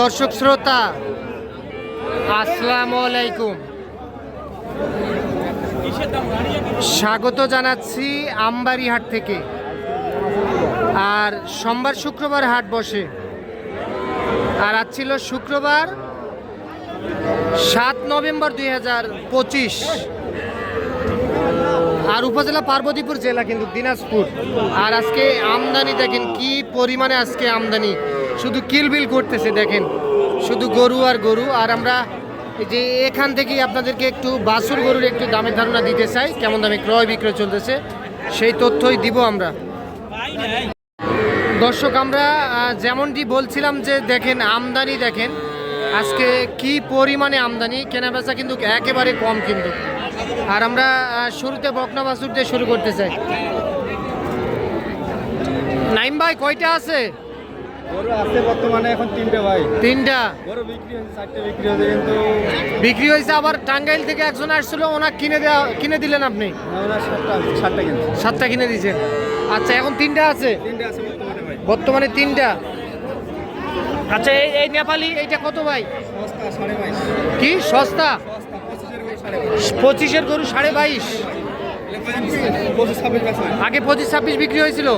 দর্শক শ্রোতা, আসসালামু আলাইকুম। স্বাগত জানাচ্ছি আমবাড়িহাট থেকে। আর সোমবার শুক্রবার হাট বসে। আর আজ ছিল শুক্রবার সাত নভেম্বর দুই হাজার পঁচিশ। আর উপজেলা পার্বতীপুর জেলা কিন্তু দিনাজপুর। আর আজকে আমদানি দেখেন কি পরিমাণে আজকে আমদানি শুধু কিলবিল করতেছে, দেখেন। শুধু গরু আর গরু। আর আমরা যে এখান থেকেই আপনাদেরকে একটু বাছুর গরুর একটু দামের ধারণা দিতে চাই, কেমন দামে ক্রয় বিক্রয় চলতেছে, সেই তথ্যই দিব আমরা। দর্শক, আমরা যেমনটি বলছিলাম যে, দেখেন, আমদানি, দেখেন, আজকে কি পরিমাণে আমদানি, কেনাবেচা কিন্তু একেবারে কম কিন্তু। আর আমরা শুরুতে বকনা বাছুর দিয়ে শুরু করতে চাই। নাইম ভাই, কয়টা আছে? গরু আছে বর্তমানে এখন তিনটে ভাই। তিনটা? গরু বিক্রি হয়েছে চারটে বিক্রি হয়েছে কিন্তু বিক্রি হয়েছে আবার টাঙ্গাইল থেকে একজন আসছিল ওনার কিনে দেওয়া কিনে দিলেন আপনি? সাতটা সাতটা কিনছি। সাতটা কিনে দিয়েছেন। আচ্ছা এখন তিনটা আছে? তিনটে আছে বর্তমানে ভাই। বর্তমানে তিনটা? আচ্ছা এই এই নেপালি এইটা কত ভাই? কি সস্তা? পঁচিশের গরু সাড়ে বাইশ। হয়। আগে পঁচিশ ছাব্বিশ বিক্রি হয়েছিল?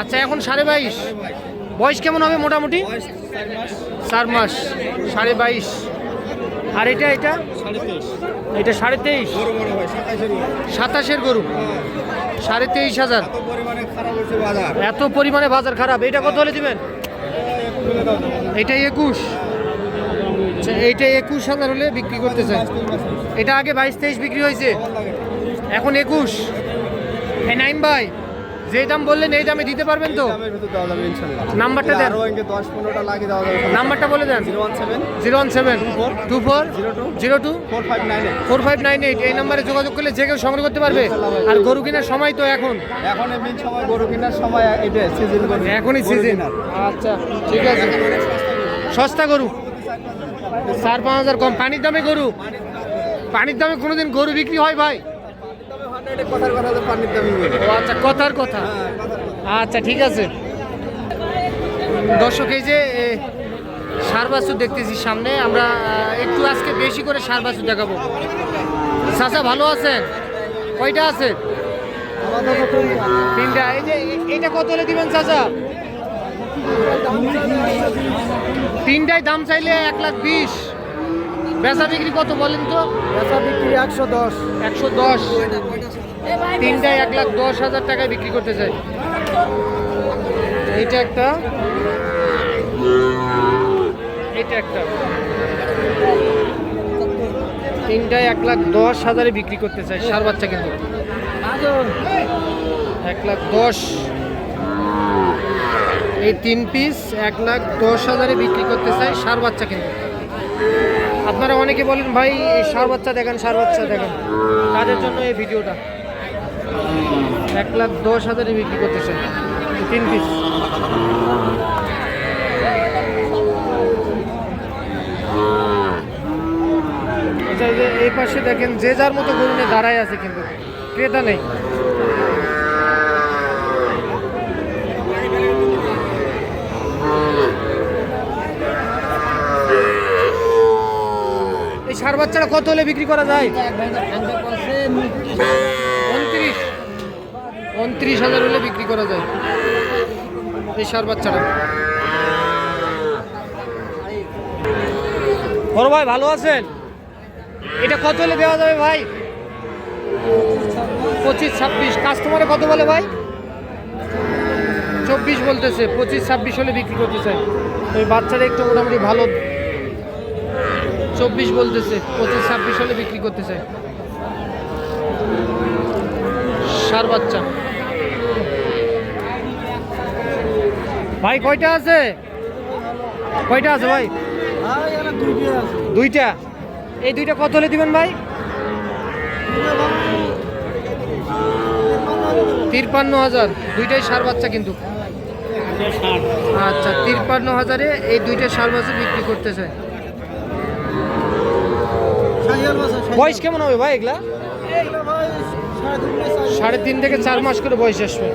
আচ্ছা এখন সাড়ে বাইশ। বয়স কেমন হবে মোটামুটি? চার মাস। সাড়ে বাইশ। আর এটা এটা? এটা সাড়ে তেইশ। সাতাশের গরু। সাড়ে তেইশ হাজার। এত পরিমাণে বাজার। খারাপ। এটা কত হলে দিবেন? এখন তুলে দাও না। এটা একুশ। আচ্ছা, এইটা একুশ হাজার হলে বিক্রি করতে চাই। এটা আগে বাইশ তেইশ বিক্রি হয়েছে। এখন একুশ। নাইম ভাই যে দাম বললেন এই দামে দিতে পারবেন তো। নাম্বারটা দেন। দশ পনেরোটা লাগিয়ে দেওয়া যাবে। নাম্বারটা বলে দেন। Zero one seven. Zero one seven. Two four. Zero two. Four five nine eight. Four five nine eight. এই নাম্বারে যোগাযোগ করলে যে কেউ সংগ্রহ করতে পারবে। আর গরু কেনার সময় তো এখন। এখন সময় গরু কেনার সময় এটা সিজন এখনই সিজন আচ্ছা ঠিক আছে। সস্তা গরু। চার পাঁচ হাজার কম। পানির দামে গরু। পানির দামে কোনোদিন গরু বিক্রি হয় ভাই। আচ্ছা কথার কথা। হ্যাঁ, কথার কথা। আচ্ছা ঠিক আছে। দর্শক এই যে এ, সার বাছুর দেখতেছি সামনে। আমরা একটু আজকে বেশি করে সার বাছুর দেখাবো। চাচা ভালো আছেন? কয়টা আছে? তিনটা। এই যে এ- এইটা কত হলে দিবেন চাচা? তিনটায় দাম চাইলে এক লাখ বিশ। বেচা বিক্রি কত বলেন তো? বেচা বিক্রি একশো দশ। একশো দশ। তিনটায় এক লাখ দশ হাজার টাকায় বিক্রি করতে চাই। এইটা একটা। এইটা একটা। তিনটায় এক লাখ দশ হাজারে বিক্রি করতে চাই, সার বাচ্চা কিন্তু। এক লাখ দশ। এই তিন পিস এক লাখ দশ হাজারে বিক্রি করতে চাই, সার বাচ্চা কিন্তু। আপনারা অনেকে বলেন, ভাই সার বাচ্চা দেখান, সার বাচ্চা দেখান। তাদের জন্য এই ভিডিওটা। এক লাখ দশ হাজারে বিক্রি করতে চাই এই তিন পিস আচ্ছা এই পাশে দেখেন যে যার মতো গরু নিয়ে দাঁড়ায় আছে কিন্তু ক্রেতা নেই। এই সার বাচ্চাটা কত হলে বিক্রি করা যায়? উনত্রিশ। উনত্রিশ হাজার হলে বিক্রি করা যায়। এই সার বাচ্চাটা। বড় ভাই, ভালো আছেন? এটা কত হলে দেওয়া যাবে ভাই? পঁচিশ ছাব্বিশ। কাস্টমারে কত বলে ভাই? চব্বিশ বলতেছে। পঁচিশ ছাব্বিশ হলে বিক্রি করতে চাই। ওই বাচ্চাটা একটু মোটামুটি ভালো। চব্বিশ বলতেছে। পঁচিশ ছাব্বিশ হলে বিক্রি করতে চাই। সার বাচ্চা। ভাই, কয়টা আছে? কয়টা আছে ভাই? দুইটা। এই দুইটা কত হলে দিবেন ভাই? তিরপান্ন হাজার। দুইটাই সার বাচ্চা কিন্তু। আচ্ছা তিরপান্ন হাজারে এই দুইটা সার বাচ্চা বিক্রি করতে চাই বয়স কেমন হবে ভাই এগুলা? সাড়ে তিন থেকে চার মাস করে বয়স আসবে।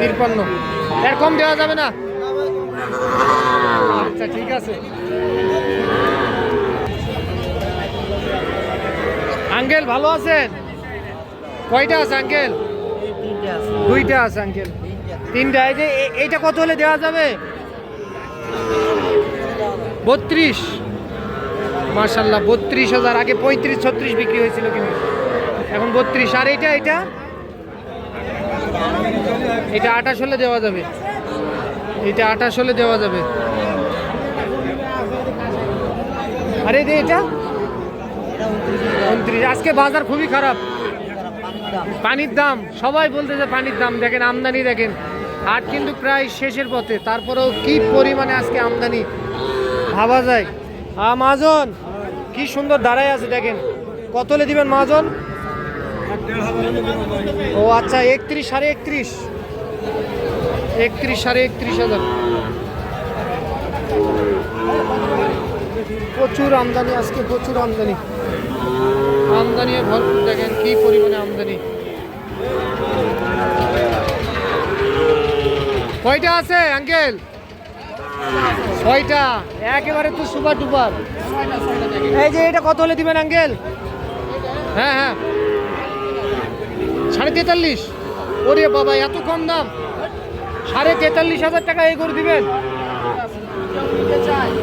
তিরপান্ন। এর কম দেওয়া যাবে না? আচ্ছা ঠিক আছে। আঙ্কেল, ভালো আছেন? কয়টা আছে, আঙ্কেল? দুইটা আছে, আঙ্কেল। তিনটা, এই যে এইটা কত হলে দেওয়া যাবে? বত্রিশ। মার্শাল্লাহ বত্রিশ হাজার, আগে পঁয়ত্রিশ, ছত্রিশ বিক্রি হয়েছিল কিন্তু। এখন বত্রিশ। আর এইটা এটা এটা আঠাশ হলে দেওয়া যাবে। এটা আঠাশ হলে দেওয়া যাবে। আরে দে এটা। উনত্রিশ। আজকে বাজার খুবই খারাপ। পানির দাম। সবাই বলতেছে পানির দাম। দেখেন, আমদানি দেখেন। হাট কিন্তু প্রায় শেষের পথে। তারপরেও কি পরিমাণে আজকে আমদানি? ভাবা যায়। আ মাজন, কি সুন্দর দাঁড়ায় আছে দেখেন। কতলে দিবেন মাজন? ও আচ্ছা একত্রিশ সাড়ে একত্রিশ। একত্রিশ সাড়ে একত্রিশ হাজার। প্রচুর আমদানি, আজকে প্রচুর আমদানি। আমদানি ভরপুর, দেখেন কি পরিমাণে আমদানি। কয়টা আছে, আঙ্কেল? ছয়টা। একেবারে তো সুপার টুপার এই যে এটা কত হলে দিবেন, আঙ্কেল? হ্যাঁ হ্যাঁ। সাড়ে তেতাল্লিশ। ওরে বাবা, এত কম দাম। সাড়ে তেতাল্লিশ হাজার টাকা এই করে দিবেন?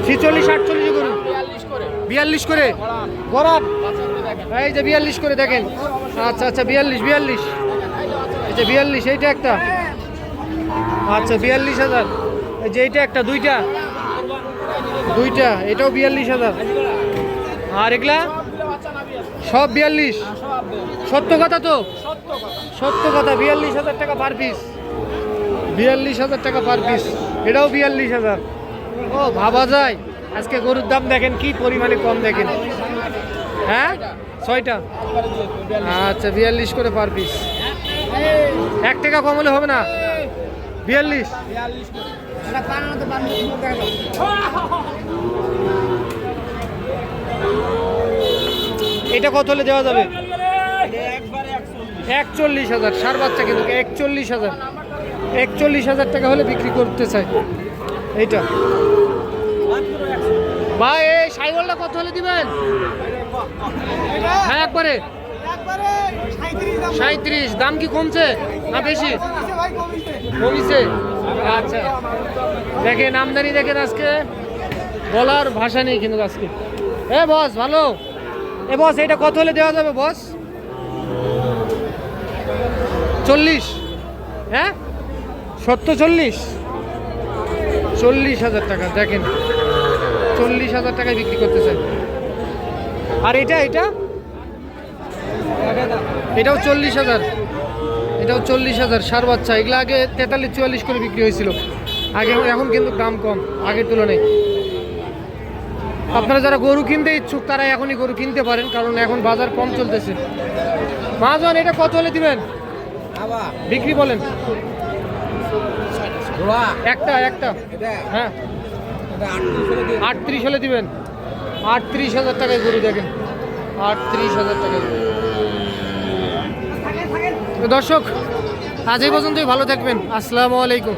ছিচল্লিশ, আটচল্লিশ করে বিয়াল্লিশ করে। গরম এই যে বিয়াল্লিশ করে দেখেন। আচ্ছা আচ্ছা বিয়াল্লিশ বিয়াল্লিশ। এই যে বিয়াল্লিশ, এইটা একটা। আচ্ছা বিয়াল্লিশ হাজার। এই যে এইটা একটা, দুইটা। দুইটা, এটাও বিয়াল্লিশ হাজার। আর এগুলা? সব বিয়াল্লিশ। সত্য কথা তো? সত্য কথা, বিয়াল্লিশ হাজার টাকা পার পিস বিয়াল্লিশ হাজার টাকা পার পিস এটাও বিয়াল্লিশ হাজার। ও, ভাবা যায়। আজকে গরুর দাম দেখেন কি পরিমাণে কম দেখেন। হ্যাঁ? ছয়টা। আচ্ছা বিয়াল্লিশ করে পার পিস এক টাকা কম হলে হবে না? বিয়াল্লিশ। এটা কত হলে দেওয়া যাবে? একচল্লিশ হাজার, সার বাচ্চা কিন্তু একচল্লিশ হাজার। একচল্লিশ হাজার টাকা হলে বিক্রি করতে চাই। এইটা। ভাই, এই সাইকেলটা কত হলে দিবেন? হ্যাঁ একবারে। সাঁত্রিশ দাম কি কমছে না বেশি? কমিছে। আচ্ছা। দেখেন, আমদানি দেখেন আজকে। বলার ভাষা নেই কিন্তু আজকে। এ, বস, ভালো? এ, বস এটা কত হলে দেওয়া যাবে, বস? চল্লিশ। হ্যাঁ? সত্তর চল্লিশ। চল্লিশ হাজার টাকা, দেখেন। চল্লিশ হাজার টাকায় বিক্রি করতে চাই। আর এটা এটা? এটাও চল্লিশ হাজার। এটাও চল্লিশ হাজার, সার বাচ্চা। এগুলো আগে তেতাল্লিশ, চুয়াল্লিশ করে বিক্রি হয়েছিল। আগে, এখন কিন্তু দাম কম, আগের তুলনায়। আপনারা যারা গরু কিনতে ইচ্ছুক, তারা এখনই গরু কিনতে পারেন, কারণ এখন বাজার কম চলতেছে। মাজন এটা কত হলে দিবেন? বিক্রি বলেন। একটা একটা। হ্যাঁ। আটত্রিশ হলে দিবেন। আটত্রিশ হাজার টাকায় গরু দেখেন। আটত্রিশ হাজার টাকায় দর্শক আজ এই পর্যন্তই ভালো থাকবেন। আসসালামু আলাইকুম।